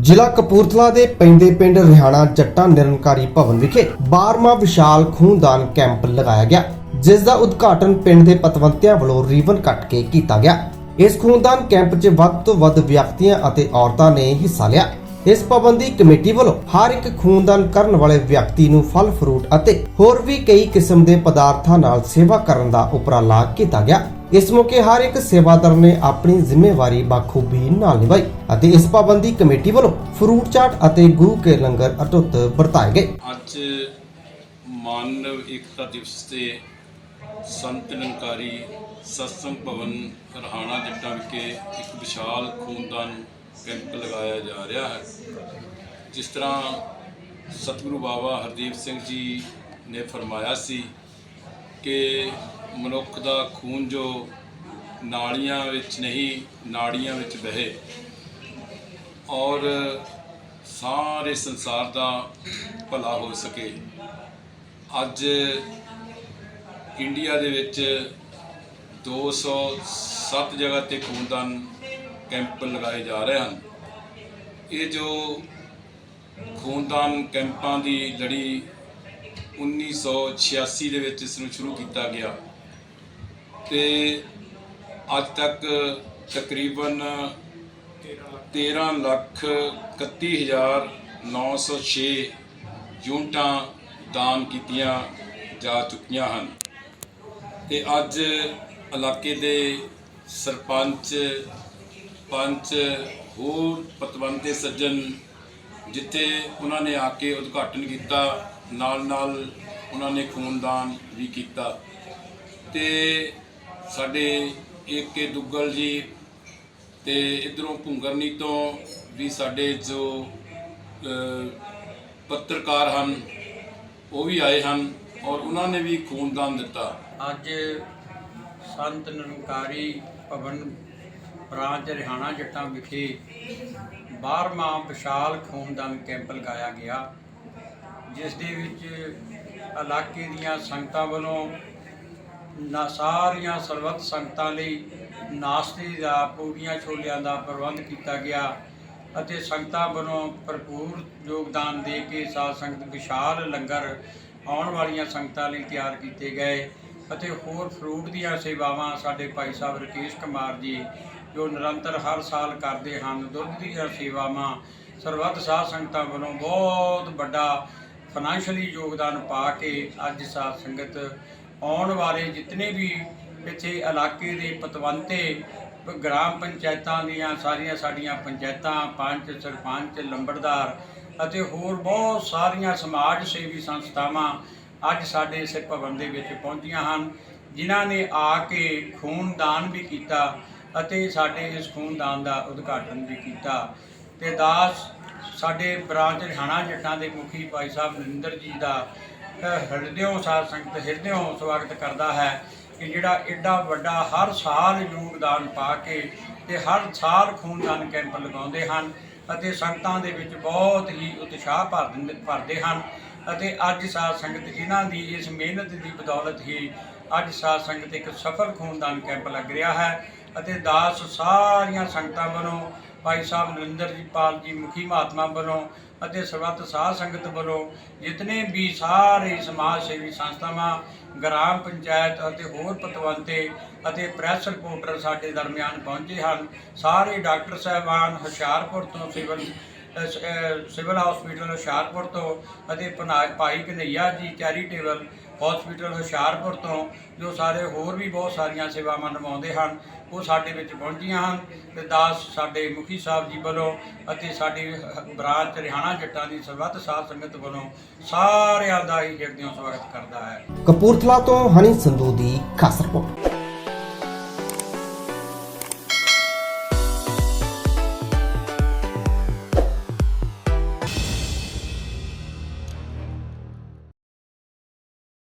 ਜ਼ਿਲ੍ਹਾ ਕਪੂਰਥਲਾ ਦੇ ਪੈਂਦੇ ਪਿੰਡ ਰਿਹਾਣਾ ਜੱਟਾਂ ਨਿਰੰਕਾਰੀ ਭਵਨ ਵਿਖੇ 12ਵਾਂ ਵਿਸ਼ਾਲ ਖੂਨਦਾਨ ਕੈਂਪ ਲਗਾਇਆ ਗਿਆ, ਜਿਸ ਦਾ ਉਦਘਾਟਨ ਪਿੰਡ ਦੇ ਪਤਵੰਤਿਆਂ ਵੱਲੋਂ ਰੀਬਨ ਕੱਟ ਕੇ ਕੀਤਾ ਗਿਆ। ਇਸ ਖੂਨਦਾਨ ਕੈਂਪ 'ਚ ਵੱਧ ਤੋਂ ਵੱਧ ਵਿਅਕਤੀਆਂ ਅਤੇ ਔਰਤਾਂ ਨੇ ਹਿੱਸਾ ਲਿਆ। ਇਸ ਪਾਬੰਦੀ ਕਮੇਟੀ ਵੱਲੋਂ ਹਰ ਇੱਕ ਖੂਨਦਾਨ ਕਰਨ ਵਾਲੇ ਵਿਅਕਤੀ ਨੂੰ ਫਲ, ਫਰੂਟ ਅਤੇ ਹੋਰ ਵੀ ਕਈ ਕਿਸਮ ਦੇ ਪਦਾਰਥਾਂ ਨਾਲ ਸੇਵਾ ਕਰਨ ਦਾ ਉਪਰਾਲਾ ਕੀਤਾ ਗਿਆ। ਇਸ ਮੌਕੇ ਹਰ ਇੱਕ ਸੇਵਾਦਾਰ ਨੇ ਆਪਣੀ ਜ਼ਿੰਮੇਵਾਰੀ ਬਾਖੂਬੀ ਨਾਲ ਨਿਭਾਈ ਅਤੇ ਇਸ ਪਾਬੰਦੀ ਕਮੇਟੀ ਵੱਲੋਂ ਫਰੂਟ ਚਾਟ ਅਤੇ ਗੁਰੂ ਕੇ ਲੰਗਰ ਅਟੁੱਟ ਵਰਤਾਏ ਗਏ। ਅੱਜ ਮਾਨਵ ਏਕਤਾ ਦਿਵਸ ਤੇ ਸੰਤ ਨਿਰੰਕਾਰੀ ਸਤਸੰਗ ਭਵਨ ਰਹਾਣਾ ਜੱਟਾਂ ਵਿਖੇ ਇੱਕ ਵਿਸ਼ਾਲ ਖੂਨਦਾਨ ਕੈਂਪ ਲਗਾਇਆ ਜਾ ਰਿਹਾ ਹੈ, ਜਿਸ ਤਰ੍ਹਾਂ ਸਤਿਗੁਰੂ ਬਾਬਾ ਹਰਦੀਪ ਸਿੰਘ ਜੀ ਨੇ ਫਰਮਾਇਆ ਸੀ ਕਿ ਮਨੁੱਖ ਦਾ ਖੂਨ ਜੋ ਨਾਲੀਆਂ ਵਿੱਚ ਨਹੀਂ, ਨਾੜੀਆਂ ਵਿੱਚ ਵਹੇ ਔਰ ਸਾਰੇ ਸੰਸਾਰ ਦਾ ਭਲਾ ਹੋ ਸਕੇ। ਅੱਜ ਇੰਡੀਆ ਦੇ ਵਿੱਚ 207 ਜਗ੍ਹਾ ਤੇ ਖੂਨਦਾਨ ਕੈਂਪ ਲਗਾਏ ਜਾ ਰਹੇ ਹਨ। ਇਹ ਜੋ ਖੂਨਦਾਨ ਕੈਂਪਾਂ ਦੀ ਲੜੀ 1986 ਦੇ ਵਿੱਚ ਇਸ ਨੂੰ ਸ਼ੁਰੂ ਕੀਤਾ ਗਿਆ। ਤੇ ਅੱਜ ਤੱਕ ਤਕਰੀਬਨ 13 ਲੱਖ 31 ਹਜ਼ਾਰ 906 ਯੂਨਿਟਾਂ ਦਾਨ ਕੀਤੀਆਂ ਜਾ ਚੁੱਕੀਆਂ ਹਨ। ਤੇ ਅੱਜ ਇਲਾਕੇ ਦੇ ਸਰਪੰਚ, ਪੰਚ, ਹੋਰ ਪਤਵੰਤੇ ਸੱਜਣ ਜਿੱਥੇ ਉਹਨਾਂ ਨੇ ਆ ਕੇ ਉਦਘਾਟਨ ਕੀਤਾ ਨਾਲ ਨਾਲ ਉਹਨਾਂ ਨੇ ਖੂਨਦਾਨ ਵੀ ਕੀਤਾ। ਤੇ ਸਾਡੇ ਏਕੇ ਦੁੱਗਲ ਜੀ ਤੇ ਇਧਰੋਂ ਭੁੰਗਰਨੀ ਤੋਂ ਵੀ ਸਾਡੇ ਜੋ ਪੱਤਰਕਾਰ ਹਨ, ਉਹ ਵੀ ਆਏ ਹਨ ਔਰ ਉਹਨਾਂ ਨੇ ਵੀ ਖੂਨਦਾਨ ਦਿੱਤਾ। ਅੱਜ ਸੰਤ ਨਿਰੰਕਾਰੀ ਭਵਨ ਬ੍ਰਾਂਚ ਰਿਹਾਣਾ ਜੱਟਾਂ ਵਿਖੇ 12ਵਾਂ ਵਿਸ਼ਾਲ ਖੂਨਦਾਨ ਕੈਂਪ ਲਗਾਇਆ ਗਿਆ, ਜਿਸ ਦੇ ਵਿੱਚ ਇਲਾਕੇ ਦੀਆਂ ਸੰਗਤਾਂ ਵੱਲੋਂ ਨਾ ਸਾਰੀਆਂ ਸਰਬੱਤ ਸੰਗਤਾਂ ਲਈ ਨਾਸ਼ਤੇ ਦਾ ਪੂੜੀਆਂ ਛੋਲਿਆਂ ਦਾ ਪ੍ਰਬੰਧ ਕੀਤਾ ਗਿਆ ਅਤੇ ਸੰਗਤਾਂ ਵੱਲੋਂ ਭਰਪੂਰ ਯੋਗਦਾਨ ਦੇ ਕੇ ਸਾਧ ਸੰਗਤ ਵਿਸ਼ਾਲ ਲੰਗਰ ਆਉਣ ਵਾਲੀਆਂ ਸੰਗਤਾਂ ਲਈ ਤਿਆਰ ਕੀਤੇ ਗਏ ਅਤੇ ਹੋਰ ਫਰੂਟ ਦੀਆਂ ਸੇਵਾਵਾਂ ਸਾਡੇ ਭਾਈ ਸਾਹਿਬ ਰਕੇਸ਼ ਕੁਮਾਰ ਜੀ, ਜੋ ਨਿਰੰਤਰ ਹਰ ਸਾਲ ਕਰਦੇ ਹਨ, ਦੁੱਧ ਦੀਆਂ ਸੇਵਾਵਾਂ, ਸਰਬੱਤ ਸਾਧ ਸੰਗਤਾਂ ਵੱਲੋਂ ਬਹੁਤ ਵੱਡਾ ਫਾਈਨੈਂਸ਼ੀਅਲੀ ਯੋਗਦਾਨ ਪਾ ਕੇ ਅੱਜ ਸਾਧ ਸੰਗਤ ਆਉਣ ਵਾਲੇ ਜਿਤਨੇ ਵੀ ਇੱਥੇ ਇਲਾਕੇ ਦੇ ਪਤਵੰਤੇ, ਗ੍ਰਾਮ ਪੰਚਾਇਤਾਂ ਦੀਆਂ ਸਾਰੀਆਂ ਸਾਡੀਆਂ ਪੰਚਾਇਤਾਂ, ਪੰਚ, ਸਰਪੰਚ, ਲੰਬੜਦਾਰ ਅਤੇ ਹੋਰ ਬਹੁਤ ਸਾਰੀਆਂ ਸਮਾਜ ਸੇਵੀ ਸੰਸਥਾਵਾਂ ਅੱਜ ਸਾਡੇ ਇਸ ਭਵਨ ਦੇ ਵਿੱਚ ਪਹੁੰਚੀਆਂ ਹਨ, ਜਿਨ੍ਹਾਂ ਨੇ ਆ ਕੇ ਖੂਨਦਾਨ ਵੀ ਕੀਤਾ ਅਤੇ ਸਾਡੇ ਇਸ ਖੂਨਦਾਨ ਦਾ ਉਦਘਾਟਨ ਵੀ ਕੀਤਾ। ਤੇ ਦਾਸ, ਸਾਡੇ ਬ੍ਰਾਂਚ ਰਿਹਾਣਾ ਜੱਟਾਂ ਦੇ ਮੁਖੀ ਭਾਈ ਸਾਹਿਬ ਨਰਿੰਦਰ ਜੀ ਦਾ ਹਿਰਦਿਓਂ ਸਾਧ ਸੰਗਤ ਹਿਰਦਿਓਂ ਸਵਾਗਤ ਕਰਦਾ ਹੈ ਕਿ ਜਿਹੜਾ ਐਡਾ ਵੱਡਾ ਹਰ ਸਾਲ ਯੋਗਦਾਨ ਪਾ ਕੇ ਤੇ ਹਰ ਸਾਲ ਖੂਨਦਾਨ ਕੈਂਪ ਲਗਾਉਂਦੇ ਹਨ ਅਤੇ ਸੰਗਤਾਂ ਦੇ ਵਿੱਚ ਬਹੁਤ ਹੀ ਉਤਸ਼ਾਹ ਭਰ ਦਿੰਦੇ, ਭਰਦੇ ਹਨ ਅਤੇ ਅੱਜ ਸਾਧ ਸੰਗਤ ਇਹਨਾਂ ਦੀ ਇਸ ਮਿਹਨਤ ਦੀ ਬਦੌਲਤ ਹੀ ਅੱਜ ਸਾਧ ਸੰਗਤ ਇੱਕ ਸਫਲ ਖੂਨਦਾਨ ਕੈਂਪ ਲੱਗ ਰਿਹਾ ਹੈ। ਅਤੇ ਦਾਸ ਸਾਰੀਆਂ ਸੰਗਤਾਂ ਵੱਲੋਂ ਭਾਈ ਸਾਹਿਬ ਨਰਿੰਦਰ ਜੀ ਪਾਲ ਜੀ, ਮੁਖੀ ਮਹਾਤਮਾ ਵੱਲੋਂ ਅਤੇ ਸਰਬੱਤ ਸਾਧ ਸੰਗਤ ਵੱਲੋਂ ਜਿਤਨੇ ਵੀ ਸਾਰੇ ਸਮਾਜ ਸੇਵੀ ਸੰਸਥਾਵਾਂ, ਗ੍ਰਾਮ ਪੰਚਾਇਤ ਅਤੇ ਹੋਰ ਪਤਵੰਤੇ ਅਤੇ ਪ੍ਰੈਸ ਰਿਪੋਰਟਰ ਸਾਡੇ ਦਰਮਿਆਨ ਪਹੁੰਚੇ ਹਨ, ਸਾਰੇ ਡਾਕਟਰ ਸਾਹਿਬਾਨ ਹੁਸ਼ਿਆਰਪੁਰ ਤੋਂ ਸਿਵਲ ਸਿਵਲ ਹਸਪੀਟਲ ਹੁਸ਼ਿਆਰਪੁਰ ਤੋਂ ਅਤੇ ਭਨਾ- ਭਾਈ ਕਨਈਆ ਜੀ ਚੈਰੀਟੇਬਲ ਹਸਪੀਟਲ ਹੁਸ਼ਿਆਰਪੁਰ ਤੋਂ, ਜੋ ਸਾਰੇ ਹੋਰ ਵੀ ਬਹੁਤ ਸਾਰੀਆਂ ਸੇਵਾਵਾਂ ਨਿਭਾਉਂਦੇ ਹਨ, ਉਹ ਸਾਡੇ ਵਿੱਚ ਪਹੁੰਚੀਆਂ ਹਨ ਤੇ ਦਾਸ ਸਾਡੇ ਮੁਖੀ ਸਾਹਿਬ ਜੀ ਵੱਲੋਂ ਅਤੇ ਸਾਡੀ ਹ- ਬਰਾਂਚ ਰਿਹਾਣਾ ਜੱਟਾਂ ਦੀ ਸਰਬੱਤ ਸਾਧ ਸੰਗਤ ਵੱਲੋਂ ਸਾਰਿਆਂ ਦਾ ਹੀ ਹਿਰਦਿਓਂ ਸਵਾਗਤ ਕਰਦਾ ਹੈ। ਕਪੂਰਥਲਾ ਤੋਂ ਹਨੀ ਸੰਧੂ ਦੀ ਖਾਸ ਰਿਪੋਰਟ।